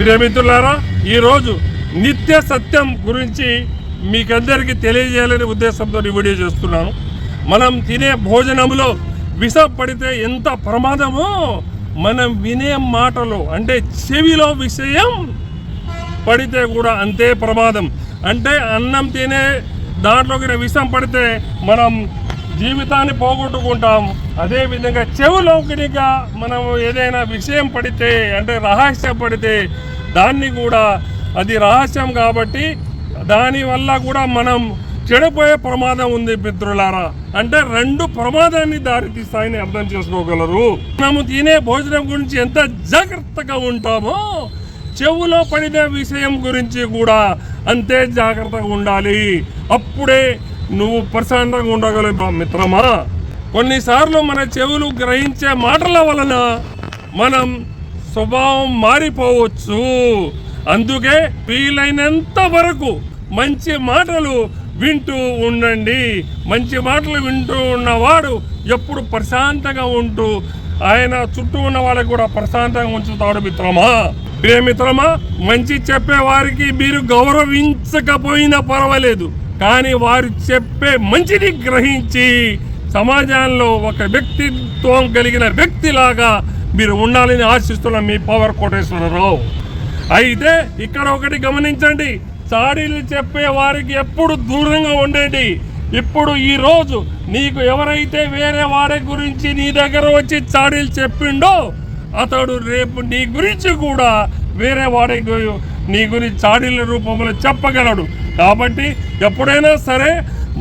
ప్రియమిత్రులారా ఈరోజు నిత్య సత్యం గురించి మీకందరికీ తెలియజేయాలనే ఉద్దేశంతో ఈ వీడియో చేస్తున్నాను. మనం తినే భోజనంలో విషం పడితే ఎంత ప్రమాదమో మనం వినే మాటలు అంటే చెవిలో విషయం పడితే కూడా అంతే ప్రమాదం. అంటే అన్నం తినే దాంట్లోకి విషం పడితే మనం జీవితాన్ని పోగొట్టుకుంటాం. అదేవిధంగా చెవులో మనం ఏదైనా విషయం పడితే అంటే రహస్యం పడితే దాన్ని కూడా అది రహస్యం కాబట్టి దానివల్ల కూడా మనం చెడిపోయే ప్రమాదం ఉంది మిత్రులారా. అంటే రెండు ప్రమాదాన్ని దారితీస్తాయని అర్థం చేసుకోగలరు. మనము తినే భోజనం గురించి ఎంత జాగ్రత్తగా ఉంటామో చెవులో పడిన విషయం గురించి కూడా అంతే జాగ్రత్తగా ఉండాలి. అప్పుడే నువ్వు ప్రశాంతంగా ఉండగలవు మిత్రమా? కొన్నిసార్లు మన చెవులు గ్రహించే మాటల వలన మనం స్వభావం మారిపోవచ్చు. అందుకే వీలైనంత వరకు మంచి మాటలు వింటూ ఉండండి. మంచి మాటలు వింటూ ఉన్నవాడు ఎప్పుడు ప్రశాంతంగా ఉంటూ ఆయన చుట్టూ ఉన్న వాళ్ళకి కూడా ప్రశాంతంగా ఉంచుతాడు మిత్రమా? ప్రియమిత్రమా మంచి చెప్పేవారికి మీరు గౌరవించకపోయినా పర్వాలేదు. కానీ వారు చెప్పే మంచిని గ్రహించి సమాజంలో ఒక వ్యక్తిత్వం కలిగిన వ్యక్తిలాగా మీరు ఉండాలని ఆశిస్తున్న మీ పవర్ కోటేశ్వరరావు. అయితే ఇక్కడ ఒకటి గమనించండి. సాడీలు చెప్పే వారికి ఎప్పుడు దూరంగా ఉండండి. ఇప్పుడు ఈరోజు నీకు ఎవరైతే వేరే వాడి గురించి నీ దగ్గర వచ్చి చాడీలు చెప్పిండో అతడు రేపు నీ గురించి కూడా వేరే వాడి నీ గురించి చాడీల రూపంలో చెప్పగలడు. కాబట్టి ఎప్పుడైనా సరే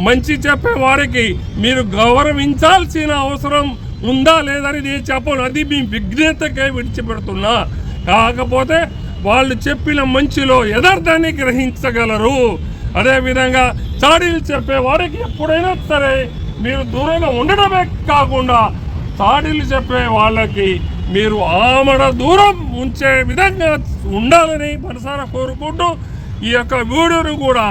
మంచి చెప్పే వారికి మీరు గౌరవించాల్సిన అవసరం ఉందా లేదని నేను చెప్పను. అది మీ విఘ్నతకే విడిచిపెడుతున్నా. కాకపోతే వాళ్ళు చెప్పిన మంచిలో యథార్థాన్ని గ్రహించగలరు. అదేవిధంగా చాడీలు చెప్పే వారికి ఎప్పుడైనా సరే మీరు దూరంగా ఉండడమే కాకుండా చాడీలు చెప్పే వాళ్ళకి మీరు ఆమడ దూరం ఉంచే విధంగా ఉండాలని మనసారా కోరుకుంటూ ఈ యొక్క వీడియోను కూడా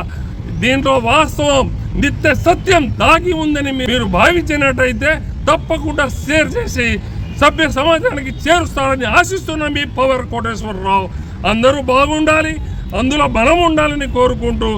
దీంట్లో వాస్తవం నిత్య సత్యం దాగి ఉందని మీరు భావించినట్టయితే తప్పకుండా షేర్ చేసి సభ్య సమాజానికి చేరుస్తారని ఆశిస్తున్న మీ పవర్ కోటేశ్వరరావు. అందరూ బాగుండాలి అందులో బలం ఉండాలని కోరుకుంటూ